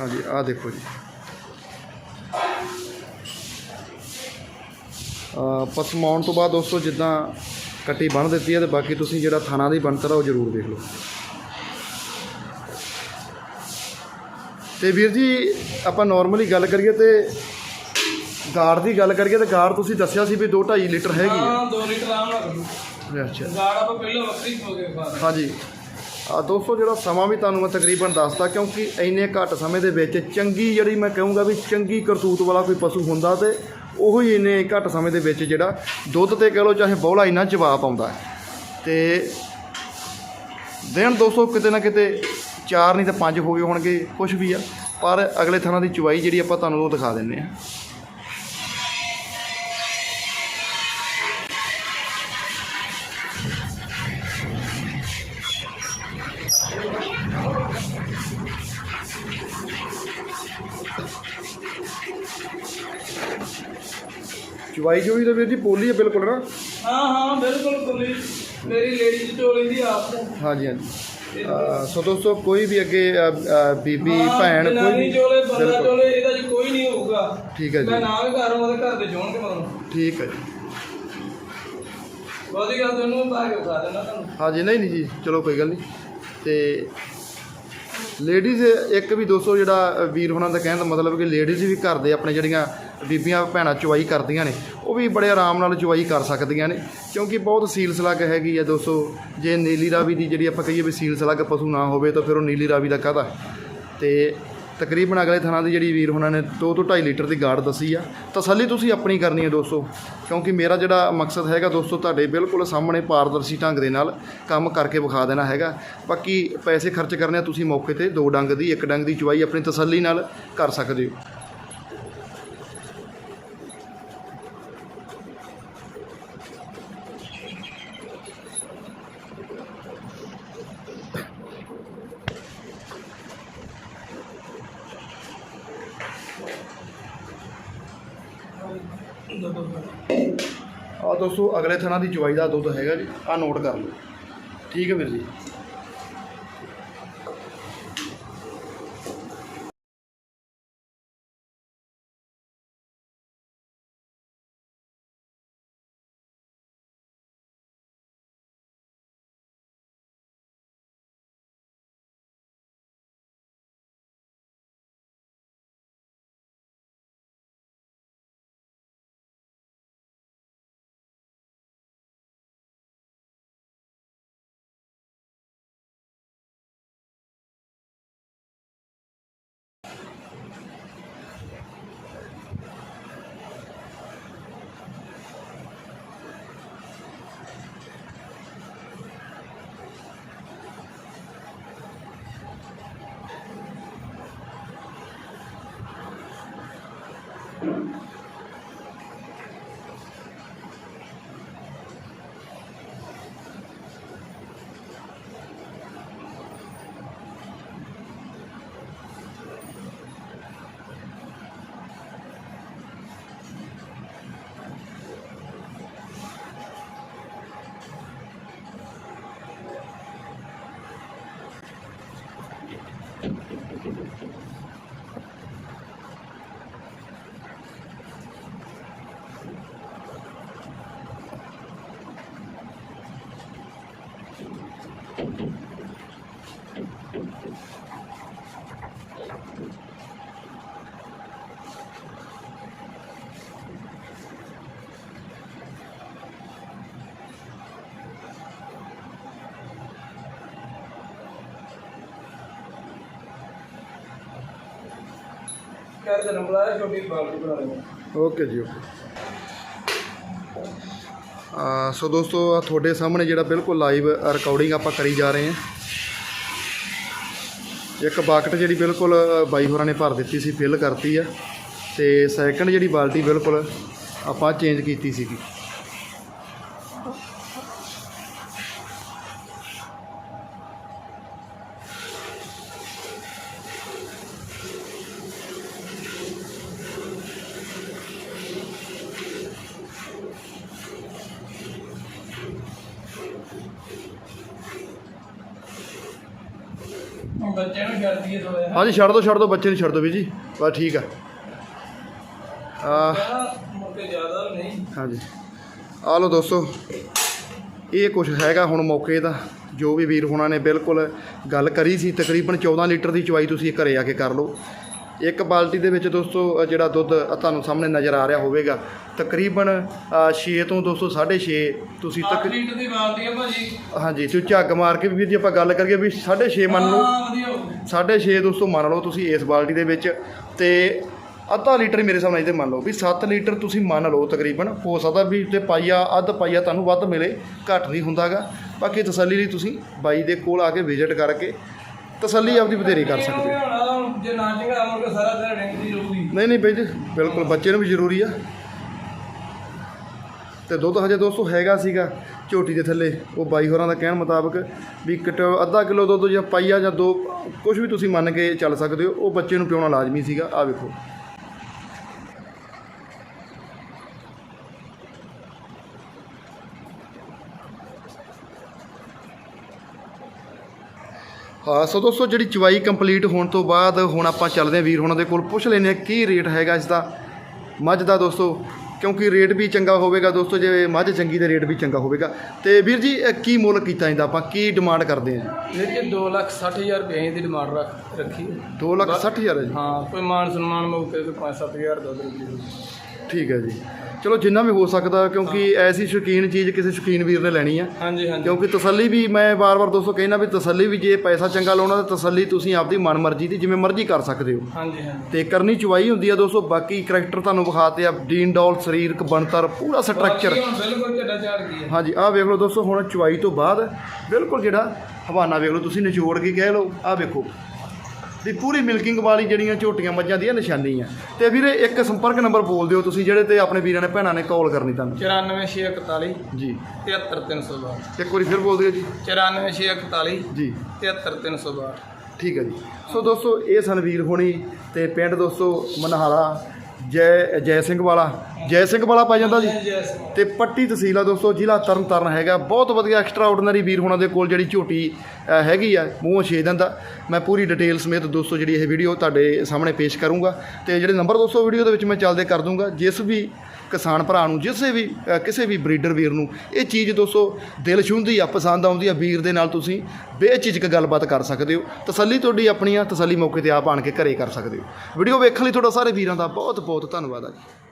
ਹਾਂਜੀ ਆ ਦੇਖੋ ਜੀ। ਪਸਮਾਉਣ ਤੋਂ ਬਾਅਦ ਦੋਸਤੋ ਜਿੱਦਾਂ ਕੱਟੀ ਬੰਨ ਦਿੱਤੀ ਹੈ ਤੇ ਬਾਕੀ ਤੁਸੀਂ ਜਿਹੜਾ ਥਾਣਾ ਦੀ ਬਣਤਰ ਆ ਉਹ ਜ਼ਰੂਰ ਦੇਖ ਲਓ। ਤੇ ਵੀਰ ਜੀ ਆਪਾਂ ਨਾਰਮਲੀ ਗੱਲ ਕਰੀਏ ਤੇ ਗਾੜ ਦੀ ਗੱਲ ਕਰੀਏ ਤੇ ਗਾੜ ਤੁਸੀਂ ਦੱਸਿਆ ਸੀ ਵੀ 2.5 ਲੀਟਰ ਹੈਗੀ ਹਾਂ। 2 ਲੀਟਰ ਆਮ ਰੱਖ ਹੈ ਅੱਛਾ। ਗਾੜ ਆਪਾਂ ਪਹਿਲਾਂ ਵੱਖਰੀ ਹੋ ਗਏ ਬਾਅਦ ਹਾਂਜੀ। ਆ ਦੋਸਤੋ, ਜਿਹੜਾ ਸਮਾਂ ਵੀ ਤੁਹਾਨੂੰ ਮੈਂ ਤਕਰੀਬਨ ਦੱਸਦਾ, ਕਿਉਂਕਿ ਇੰਨੇ ਘੱਟ ਸਮੇਂ ਦੇ ਵਿੱਚ ਚੰਗੀ ਜਿਹੜੀ ਮੈਂ ਕਹੂੰਗਾ ਵੀ ਚੰਗੀ ਕਰਤੂਤ ਵਾਲਾ ਕੋਈ ਪਸ਼ੂ ਹੁੰਦਾ ਤੇ ਉਹ ਹੀ ਇੰਨੇ ਘੱਟ ਸਮੇਂ ਦੇ ਵਿੱਚ ਜਿਹੜਾ ਦੁੱਧ ਤੇ ਕਹ ਲਓ ਚਾਹੇ ਬੋਲਾ ਇੰਨਾ ਜਵਾਬ ਆਉਂਦਾ ਹੈ। ਤੇ ਦਿਨ ਦੋਸਤੋ, ਕਿਤੇ ਨਾ ਕਿਤੇ ਚਾਰ ਨਹੀਂ ਤਾਂ ਪੰਜ ਹੋ ਗਏ ਹੋਣਗੇ ਕੁਝ ਵੀ ਆ, ਪਰ ਅਗਲੇ ਥਾਂ ਦੀ ਚੁਵਾਈ ਜਿਹੜੀ ਆਪਾਂ ਤੁਹਾਨੂੰ ਉਹ ਦਿਖਾ ਦਿੰਨੇ ਆ ਚੁਵਾਈ ਜੋ ਵੀ ਤਾਂ ਵੀਰ ਜੀ ਪੋਲੀ ਹੈ ਬਿਲਕੁਲ ਨਾ? ਹਾਂ ਹਾਂ ਬਿਲਕੁਲ ਕੁਲੀ ਮੇਰੀ ਲੇਡੀ ਦੀ ਚੋਲੀ ਦੀ ਆਪ ਹਾਂਜੀ ਹਾਂਜੀ। ਸੋ ਦੋਸਤੋ ਕੋਈ ਵੀ ਅੱਗੇ ਬੀਬੀ ਭੈਣ ਕੋਈ ਵੀ ਚੋਲੇ ਬੰਦਾ। ਚੋਲੇ ਇਹਦਾ ਜੀ ਕੋਈ ਨਹੀਂ ਹੋਊਗਾ। ਠੀਕ ਹੈ ਜੀ। ਮੈਂ ਨਾਲ ਘਰ ਉਹਦੇ ਘਰ ਦੇ ਜੋਣ ਕੇ ਮਤਲਬ ਠੀਕ ਹੈ ਜੀ। ਬਹੁਤੀ ਗੱਲ ਤੁਹਾਨੂੰ ਪਾ ਕੇ ਖਾ ਦੇਣਾ ਤੁਹਾਨੂੰ। ਹਾਂਜੀ ਨਹੀਂ ਨਹੀਂ ਜੀ ਚਲੋ ਕੋਈ ਗੱਲ ਨਹੀਂ। ਤੇ ਲੇਡੀਜ਼ ਇੱਕ ਵੀ ਦੋਸਤੋ ਜਿਹੜਾ ਵੀਰ ਹੋਣਾ ਦਾ ਕਹਿਣ ਦਾ ਮਤਲਬ ਕਿ ਲੇਡੀਜ਼ ਵੀ ਘਰ ਦੇ ਆਪਣੇ ਜਿਹੜੀਆਂ ਬੀਬੀਆਂ ਭੈਣਾਂ ਚੁਵਾਈ ਕਰਦੀਆਂ ਨੇ, ਉਹ ਵੀ ਬੜੇ ਆਰਾਮ ਨਾਲ ਚੁਵਾਈ ਕਰ ਸਕਦੀਆਂ ਨੇ। ਕਿਉਂਕਿ ਬਹੁਤ ਸੀਲ ਸਲੱਗ ਹੈਗੀ ਆ ਦੋਸਤੋ, ਜੇ ਨੀਲੀ ਰਾਵੀ ਦੀ ਜਿਹੜੀ ਆਪਾਂ ਕਹੀਏ ਵੀ ਸੀਲ ਸਲੱਗ ਪਸ਼ੂ ਨਾ ਹੋਵੇ ਤਾਂ ਫਿਰ ਉਹ ਨੀਲੀ ਰਾਵੀ ਦਾ ਕਾਹਦਾ? ਤੇ ਤਕਰੀਬਨ ਅਗਲੇ ਥਾਂ ਦੀ ਜਿਹੜੀ ਵੀਰ ਹੋਣਾ ਨੇ 2 ਤੋਂ 2.5 ਲੀਟਰ ਦੀ ਗਾੜ ਦੱਸੀ ਆ। ਤਸੱਲੀ ਤੁਸੀਂ ਆਪਣੀ ਕਰਨੀ ਹੈ ਦੋਸਤੋ, ਕਿਉਂਕਿ ਮੇਰਾ ਜਿਹੜਾ ਮਕਸਦ ਹੈਗਾ ਦੋਸਤੋ ਤੁਹਾਡੇ ਬਿਲਕੁਲ ਸਾਹਮਣੇ ਪਾਰਦਰਸ਼ੀ ਢੰਗ ਦੇ ਨਾਲ ਕੰਮ ਕਰਕੇ ਵਿਖਾ ਦੇਣਾ ਹੈਗਾ। ਬਾਕੀ ਪੈਸੇ ਖਰਚ ਕਰਨੇ ਆ ਤੁਸੀਂ ਮੌਕੇ ਤੇ, ਦੋ ਡੰਗ ਦੀ, ਇੱਕ ਡੰਗ ਦੀ ਚੁਵਾਈ ਆਪਣੀ ਤਸੱਲੀ ਨਾਲ ਕਰ ਸਕਦੇ ਹੋ ਆ ਦੋਸਤੋ ਅਗਲੇ ਥਾਂ ਦੀ ਚਵਾਈ ਦਾ ਦੁੱਧ ਹੈਗਾ ਜੀ ਆ ਨੋਟ ਕਰ ਲਓ। ਠੀਕ ਹੈ ਵੀਰ ਜੀ? ਕਹਿ ਦੇ ਨੰਬਰ ਆਇਆ ਛੋਟੀ ਬਾਲਟੀ ਬਣਾ ਲੈਂਦੇ ਓਕੇ ਜੀ, ਓਕੇ। ਆ, ਸੋ ਦੋਸਤੋ ਆਹ ਤੁਹਾਡੇ ਸਾਹਮਣੇ ਜਿਹੜਾ ਬਿਲਕੁਲ ਲਾਈਵ ਰਿਕਾਰਡਿੰਗ ਆਪਾਂ ਕਰੀ ਜਾ ਰਹੇ ਹਾਂ। ਇੱਕ ਬਾਕਟ ਜਿਹੜੀ ਬਿਲਕੁਲ ਬਾਈ ਹੋਰਾਂ ਨੇ ਭਰ ਦਿੱਤੀ ਸੀ ਫਿਲ ਕਰਤੀ ਆ। ਤੇ ਸੈਕੰਡ ਜਿਹੜੀ ਬਾਲਟੀ ਬਿਲਕੁਲ ਆਪਾਂ ਚੇਂਜ ਕੀਤੀ ਸੀਗੀ। ਬੱਚਿਆਂ ਨੂੰ ਛੱਡ ਦਈਏ ਥੋੜਾ ਜਿਹਾ। ਹਾਂਜੀ ਛੱਡ ਦਿਓ ਛੱਡ ਦਿਓ ਬੱਚੇ ਨੂੰ ਛੱਡ ਦਿਓ ਵੀ ਜੀ ਬਸ ਠੀਕ ਆ। ਆ। ਮੁੱਕੇ ਜ਼ਿਆਦਾ ਨਹੀਂ। ਹਾਂਜੀ। ਆ ਲਓ ਦੋਸਤੋ ਇਹ ਕੁਝ ਹੈਗਾ ਹੁਣ ਮੌਕੇ ਦਾ ਜੋ ਵੀ ਵੀਰ ਹੋਣਾ ਨੇ ਬਿਲਕੁਲ ਗੱਲ ਕਰੀ ਸੀ ਤਕਰੀਬਨ 14 ਲੀਟਰ ਦੀ ਚਵਾਈ ਤੁਸੀਂ ਘਰੇ ਆ ਕੇ ਕਰ ਲਓ। ਇੱਕ ਬਾਲਟੀ ਦੇ ਵਿੱਚ ਦੋਸਤੋ ਅ ਜਿਹੜਾ ਦੁੱਧ ਅ ਤੁਹਾਨੂੰ ਸਾਹਮਣੇ ਨਜ਼ਰ ਆ ਰਿਹਾ ਹੋਵੇਗਾ। ਤਕਰੀਬਨ 6 ਤੋਂ ਦੋਸਤੋ 6.5 ਤੁਸੀਂ 8 ਤੱਕ ਲੀਟਰ ਦੀ ਬਾਲਟੀ ਆ ਭਾਜੀ। ਹਾਂਜੀ ਤੁਸੀਂ ਝੱਗ ਮਾਰ ਕੇ ਵੀ ਵੀਰ ਜੀ ਆਪਾਂ ਗੱਲ ਕਰੀਏ ਵੀ 6.5 ਮੰਨ ਲਓ। ਹਾਂ ਵਧੀਆ ਹੋ ਗਿਆ। 6.5 ਦੋਸਤੋ ਮੰਨ ਲਓ ਤੁਸੀਂ ਇਸ ਬਾਲਟੀ ਦੇ ਵਿੱਚ ਤੇ ਅੱਧਾ ਲੀਟਰ ਮੇਰੇ ਹਿਸਾਬ ਨਾਲ ਇਹਦੇ ਮੰਨ ਲਓ ਵੀ 7 ਲੀਟਰ ਤੁਸੀਂ ਮੰਨ ਲਓ ਤਕਰੀਬਨ। ਹੋ ਸਕਦਾ ਵੀ ਤੇ ਪਾਈਆ ਅੱਧ ਪਾਈਆ ਤੁਹਾਨੂੰ ਵੱਧ ਮਿਲੇ ਘੱਟ ਨਹੀਂ ਹੁੰਦਾਗਾ। ਬਾਕੀ ਤਸੱਲੀ ਲਈ ਤੁਸੀਂ ਬਾਈ ਦੇ ਕੋਲ ਆ ਕੇ ਵਿਜ਼ਿਟ ਕਰਕੇ ਤਸੱਲੀ ਆਪਦੀ ਬਥੇਰੀ ਕਰ ਸਕਦੇ ਹੋ। ਜੇ ਨਾ ਚੰਗਾ ਮੁੜ ਕੇ ਸਾਰਾ ਦਿਨ ਰਿੰਗ ਰਹੂਗੀ ਨਹੀਂ ਨਹੀਂ ਬਾਈ ਜੀ ਬਿਲਕੁਲ ਬੱਚੇ ਨੂੰ ਵੀ ਜ਼ਰੂਰੀ ਆ। ਤੇ ਦੁੱਧ ਹਜੇ ਦੋਸਤੋ ਹੈਗਾ ਸੀਗਾ ਝੋਟੀ ਦੇ ਥੱਲੇ। ਉਹ ਬਾਈ ਹੋਰਾਂ ਦਾ ਕਹਿਣ ਮੁਤਾਬਕ ਵੀ ਕਿਲੋ ਅੱਧਾ ਕਿਲੋ ਦੁੱਧ ਜਾਂ ਪਾਈਆ ਜਾਂ ਦੋ ਕੁਝ ਵੀ ਤੁਸੀਂ ਮੰਨ ਕੇ ਚੱਲ ਸਕਦੇ ਹੋ, ਉਹ ਬੱਚੇ ਨੂੰ ਪਿਉਣਾ ਲਾਜ਼ਮੀ ਸੀਗਾ। ਆ ਵੇਖੋ। ਸੋ ਦੋਸਤੋ ਜਿਹੜੀ ਚਵਾਈ ਕੰਪਲੀਟ ਹੋਣ ਤੋਂ ਬਾਅਦ ਹੁਣ ਆਪਾਂ ਚੱਲਦੇ ਹਾਂ ਵੀਰ ਹੋਣਾ ਦੇ ਕੋਲ। ਪੁੱਛ ਲੈਂਦੇ ਹਾਂ ਕੀ ਰੇਟ ਹੈਗਾ ਇਸ ਦਾ? ਮੱਝ ਦਾ ਦੋਸਤੋ ਕਿਉਂਕਿ ਰੇਟ ਵੀ ਚੰਗਾ ਹੋਵੇਗਾ ਦੋਸਤੋ ਜੇ ਮੱਝ ਚੰਗੀ ਤੇ ਰੇਟ ਵੀ ਚੰਗਾ ਹੋਵੇਗਾ। ਤੇ ਵੀਰ ਜੀ ਇਹ ਕੀ ਮੁੱਲ ਕੀਤਾ ਇਹਦਾ? ਆਪਾਂ ਕੀ ਡਿਮਾਂਡ ਕਰਦੇ ਹਾਂ? ਜੀ ਇਹ ਚ 2 ਲੱਖ 60 ਹਜ਼ਾਰ ਰੁਪਏ ਦੀ ਡਿਮਾਂਡ ਰੱਖ ਰੱਖੀ ਹੈ। ਦੋ ਲੱਖ ਸੱਠ ਹਜ਼ਾਰ ਹੈ ਜੀ? ਹਾਂ ਕੋਈ ਮਾਨ ਸਨਮਾਨ ਮੌਕੇ ਤੇ 5-7 ਹਜ਼ਾਰ ਦਾ ਦੇ ਠੀਕ ਹੈ ਜੀ। ਚਲੋ ਜਿੰਨਾ ਵੀ ਹੋ ਸਕਦਾ ਕਿਉਂਕਿ ਐਸੀ ਸ਼ੌਕੀਨ ਚੀਜ਼ ਕਿਸੇ ਸ਼ੌਕੀਨ ਵੀਰ ਨੇ ਲੈਣੀ ਆ। ਹਾਂਜੀ ਹਾਂਜੀ। ਕਿਉਂਕਿ ਤਸੱਲੀ ਵੀ ਮੈਂ ਵਾਰ-ਵਾਰ ਦੋਸਤੋ ਕਹਿਣਾ ਵੀ ਤਸੱਲੀ ਵੀ ਜੇ ਪੈਸਾ ਚੰਗਾ ਲਾਉਣਾ ਤਾਂ ਤਸੱਲੀ ਤੁਸੀਂ ਆਪਦੀ ਮਨਮਰਜ਼ੀ ਦੀ ਜਿਵੇਂ ਮਰਜ਼ੀ ਕਰ ਸਕਦੇ ਹੋ। ਹਾਂਜੀ ਹਾਂਜੀ। ਤੇ ਕਰਨੀ ਚਵਾਈ ਹੁੰਦੀ ਆ ਦੋਸਤੋ ਬਾਕੀ ਕਰੈਕਟਰ ਤੁਹਾਨੂੰ ਵਿਖਾਤੇ ਆ ਡੀਨ ਡੋਲ ਸਰੀਰਕ ਬਣਤਰ ਪੂਰਾ ਸਟਰਕਚਰ ਬਿਲਕੁਲ ਝੱਡਾ ਝਾੜ ਹਾਂਜੀ ਆਹ ਵੇਖ ਲਓ ਦੋਸਤੋ ਹੁਣ ਚਵਾਈ ਤੋਂ ਬਾਅਦ ਬਿਲਕੁਲ ਜਿਹੜਾ ਹਵਾਨਾ ਵੇਖ ਲਓ ਤੁਸੀਂ ਨਿਚੋੜ ਕੇ ਕਹਿ ਲਓ ਆਹ ਵੇਖੋ। ਵੀ ਪੂਰੀ ਮਿਲਕਿੰਗ ਵਾਲੀ ਜਿਹੜੀਆਂ ਝੋਟੀਆਂ ਮੱਝਾਂ ਦੀਆਂ ਨਿਸ਼ਾਨੀ ਆ। ਤੇ ਵੀਰੇ ਇੱਕ ਸੰਪਰਕ ਨੰਬਰ ਬੋਲ ਦਿਓ ਤੁਸੀਂ ਜਿਹੜੇ ਤੇ ਆਪਣੇ ਵੀਰਾਂ ਨੇ ਭੈਣਾਂ ਨੇ ਕਾਲ ਕਰਨੀ ਤੁਹਾਨੂੰ। 94641 ਜੀ। 73362 ਇੱਕ ਵਾਰੀ ਫਿਰ ਬੋਲ ਦਿਓ ਜੀ। 94641 ਜੀ। 73362 ਠੀਕ ਹੈ ਜੀ। ਸੋ ਦੋਸਤੋ ਇਹ ਸਨ ਵੀਰ ਹੋਣੀ ਤੇ ਪਿੰਡ ਦੋਸਤੋ ਮਨਹਾਰਾ ਜੈ ਜੈ ਸਿੰਘ ਵਾਲਾ। ਜੈ ਸਿੰਘ ਵਾਲਾ ਪੈ ਜਾਂਦਾ ਜੀ। ਤੇ ਪੱਟੀ ਤਹਿਸੀਲ ਆ ਦੋਸਤੋ ਜ਼ਿਲ੍ਹਾ ਤਰਨਤਾਰਨ ਹੈਗਾ। ਬਹੁਤ ਵਧੀਆ ਐਕਸਟਰਾ ਆਰਡੀਨਰੀ ਵੀਰ ਹੋਣਾ ਦੇ ਕੋਲ ਜਿਹੜੀ ਝੋਟੀ ਹੈਗੀ ਆ ਮੂੰਹੋਂ ਛੇ ਦਿਨ ਦਾ। ਮੈਂ ਪੂਰੀ ਡਿਟੇਲ ਸਮੇਤ ਦੋਸਤੋ ਜਿਹੜੀ ਇਹ ਵੀਡੀਓ ਤੁਹਾਡੇ ਸਾਹਮਣੇ ਪੇਸ਼ ਕਰੂੰਗਾ। ਤੇ ਜਿਹੜੇ ਨੰਬਰ ਦੋਸਤੋ ਵੀਡੀਓ ਦੇ ਵਿੱਚ ਮੈਂ ਚੱਲਦੇ ਕਰ ਦੂੰਗਾ ਜਿਸ ਵੀ ਕਿਸਾਨ ਭਰਾ ਨੂੰ ਜਿਸੇ ਵੀ ਕਿਸੇ ਵੀ ਬਰੀਡਰ ਵੀਰ ਨੂੰ ਇਹ ਚੀਜ਼ ਦੋਸਤੋ ਦਿਲ ਛੂੰਹਦੀ ਆ ਪਸੰਦ ਆਉਂਦੀ ਆ ਵੀਰ ਦੇ ਨਾਲ ਤੁਸੀਂ ਬੇਝਿਜਕ ਗੱਲਬਾਤ ਕਰ ਸਕਦੇ ਹੋ। ਤਸੱਲੀ ਤੁਹਾਡੀ ਆਪਣੀ ਆ ਤਸੱਲੀ ਮੌਕੇ ਤੇ ਆਪ ਆਣ ਕੇ ਘਰੇ ਕਰ ਸਕਦੇ ਹੋ। ਵੀਡੀਓ ਵੇਖਣ ਲਈ ਤੁਹਾਡਾ ਸਾਰੇ ਵੀਰਾਂ ਦਾ ਬਹੁਤ ਬਹੁਤ ਧੰਨਵਾਦ ਆ ਜੀ।